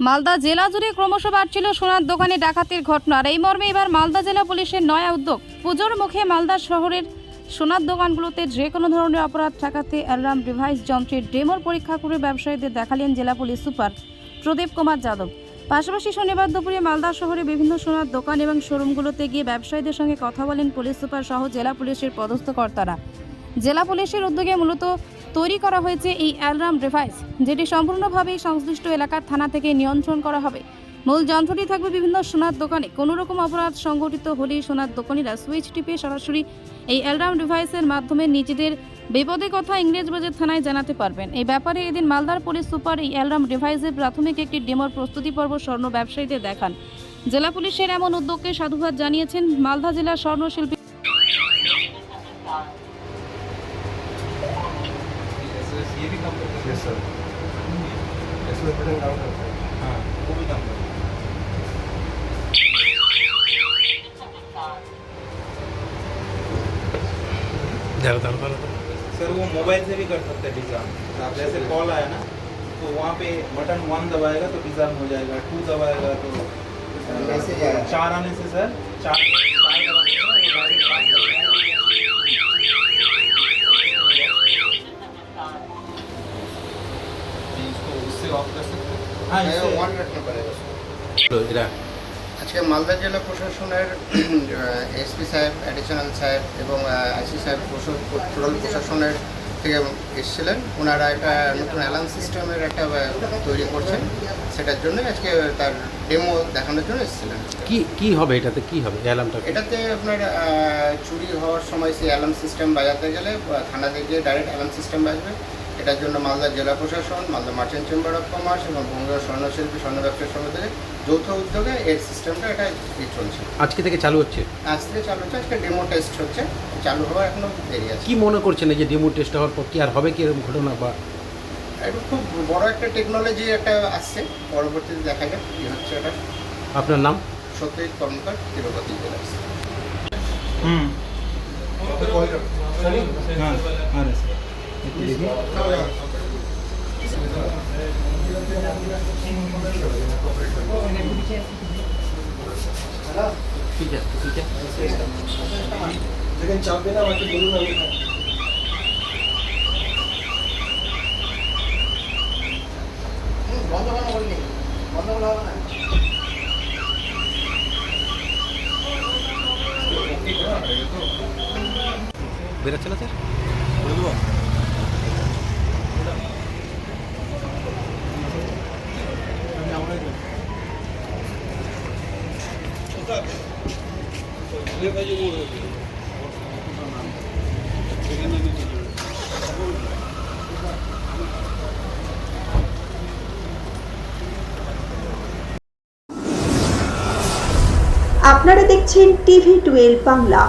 মালদা জেলা জুড়ে ক্রমশ বাড়ছিল সোনার দোকানে ডাকাতির ঘটনা। আর এই মর্মে এবার মালদা জেলা পুলিশের নয়া উদ্যোগ। পুজোর মুখে মালদা শহরের সোনার দোকানগুলোতে যে কোনো ধরনের অপরাধ ঠেকাতে অ্যালার্ম ডিভাইস যন্ত্রের ডেমোর পরীক্ষা করে ব্যবসায়ীদের দেখালেন জেলা পুলিশ সুপার প্রদীপ কুমার যাদব। পাশাপাশি শনিবার দুপুরে মালদা শহরে বিভিন্ন সোনার দোকান এবং শোরুমগুলোতে গিয়ে ব্যবসায়ীদের সঙ্গে কথা বলেন পুলিশ সুপার সহ জেলা পুলিশের পদস্থ কর্তারা। জেলা পুলিশের উদ্যোগে মূলত তৈরি করা হয়েছে এই অ্যালার্ম ডিভাইস, যেটি সম্পূর্ণভাবেই সংশ্লিষ্ট এলাকার থানা থেকে নিয়ন্ত্রণ করা হবে। মূল যন্ত্রটি থাকবে বিভিন্ন সোনার দোকানে। কোনো রকম অপরাধ সংঘটিত হলেই সোনার দোকানিরা সুইচ টিপে সরাসরি এই অ্যালার্ম ডিভাইসের মাধ্যমে নিজেদের বিপদে কথা ইংরেজবাজার থানায় জানাতে পারবেন। এই ব্যাপারে এদিন মালদার পুলিশ সুপার এই অ্যালার্ম ডিভাইসের প্রাথমিক একটি ডেমোর প্রস্তুতি পর্ব স্বর্ণ ব্যবসায়ীদের দেখান। জেলা পুলিশের এমন উদ্যোগকে সাধুবাদ জানিয়েছেন মালদা জেলার স্বর্ণশিল্পী ये भी कम करते यस सर इसमें बटन डाउन करते हैं हाँ. वो भी कम करते सर वो मोबाइल से भी कर सकते हैं डिज़ार्म आप जैसे कॉल आया ना तो वहाँ पे बटन वन दबाएगा तो डिज़ार्म हो जाएगा टू दबाएगा तो मैसेज चार आने से सर चार এরা আজকে মালদা জেলা প্রশাসনের এসপি সাহেব অ্যাডিশনাল সাহেব এবং আইসি সাহেব টোটাল প্রশাসনের থেকে এসেছিলেন। ওনারা একটা নতুন অ্যালার্ম সিস্টেমের একটা তৈরি করছেন। সেটার জন্য আজকে তার ডেমো দেখানোর জন্য এসেছিলেন। কি কি হবে এটাতে? কি হবে অ্যালার্মটা এটাতে আপনার আহ, চুরি হওয়ার সময় সেই অ্যালার্ম সিস্টেম বাজাতে গেলে বা থানাতে গিয়ে ডাইরেক্ট অ্যালার্ম সিস্টেম বাজবে। এটার জন্য মালদা জেলা প্রশাসন Malda merchant chamber of commerce এবং বঙ্গীয় স্বর্ণশিল্পী স্বর্ণ ব্যবসা সমিতির যৌথ উদ্যোগে এর সিস্টেমটা এটা চলছে। আজকে থেকে চালু হচ্ছে? আজ থেকে চালু হচ্ছে আজকে ডেমো টেস্ট হচ্ছে চালু হওয়ার এখনও দেরি আছে। কি মনে করছেন এই যে ডেমো টেস্ট হওয়ার পর কি আর হবে কি এরকম ঘটনা বা? এটা খুব বড় একটা টেকনোলজি একটা আসছে পরবর্তীতে দেখা যাক কী হচ্ছে এটা। আপনার নাম? সত্যজিৎ কর্মকার তিরুপতি জেলা। হুম। देखिए ঠিক আছে ঠিক আছে যেখানে চাপবে না আমাকে বলুন আমি বন্ধ করা বলিনি বন্ধ করা হবে না বেরোচ্ছে না স্যার আপনারা দেখছেন টিভি টুয়েলভ বাংলা।